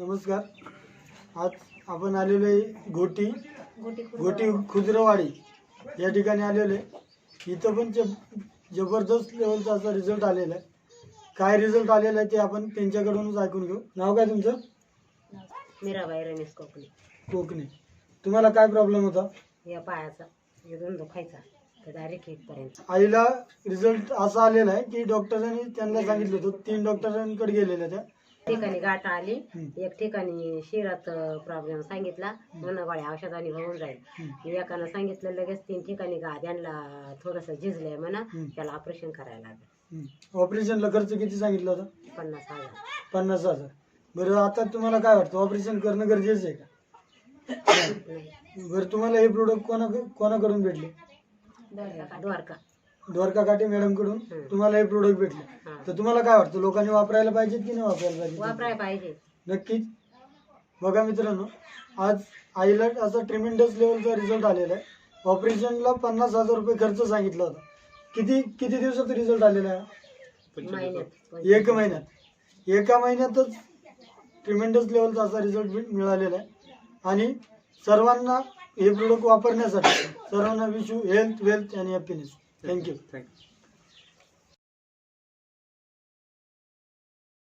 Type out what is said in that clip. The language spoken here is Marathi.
नमस्कार. आज आपण आलेलो आहे घोटी गोटी घोटी खुजरवाडी या ठिकाणी आलेलो आहे. इथं पण ज- जबरदस्त लेवलचा असा रिझल्ट आलेला आहे. काय रिझल्ट आलेला आहे ते आपण त्यांच्याकडूनच ऐकून घेऊ. नाव काय तुमचं? मीराबाई रमेश कोकणे. कोकणी. तुम्हाला काय प्रॉब्लेम होता? या पायाचा इथून दुखायचा. तर डायरेक्ट इथपर्यंत आईला रिझल्ट असा आलेला आहे की डॉक्टरांनी त्यांना सांगितलं होतं. तीन डॉक्टरांकडे गेलेल्या त्या. ठिकाणी गाठ आली. एक ठिकाणी शिरात प्रॉब्लेम सांगितला म्हणून गोळ्या औषधाने होऊन जाईल. एकानं सांगितलं लगेच तीन ठिकाणी गाद्यांना थोडस झिजलंय म्हणा. त्याला ऑपरेशन करायला लागलं. ऑपरेशनला खर्च किती सांगितला होता पन्नास हजार पन्नास हजार बरं आता तुम्हाला काय वाटतं ऑपरेशन करणं गरजेचं आहे का नाही. बरं तुम्हाला हे प्रोडक्ट कोणा कोणाकडून भेटले द्वारका द्वारका काटे मॅडमकडून हम्म. तुम्हाला हे प्रोडक्ट भेटले. तर तुम्हाला काय वाटतं लोकांनी वापरायला पाहिजेत की नाही वापरायला पाहिजे वापराय पाहिजे नक्कीच. बघा मित्रांनो आज आईला असा ट्रिमेंडस लेवलचा रिझल्ट आलेला आहे. ऑपरेशनला पन्नास हजार रुपये खर्च सांगितला होता. किती किती दिवसात रिझल्ट आलेला आहे? महिन्यात. एक महिन्यात. एका महिन्यातच ट्रिमेंडस लेवलचा असा रिझल्ट मिळालेला आहे. आणि सर्वांना हे प्रोडक्ट वापरण्यासाठी सर्वांना विश हेल्थ वेल्थ आणि happiness thank you thank you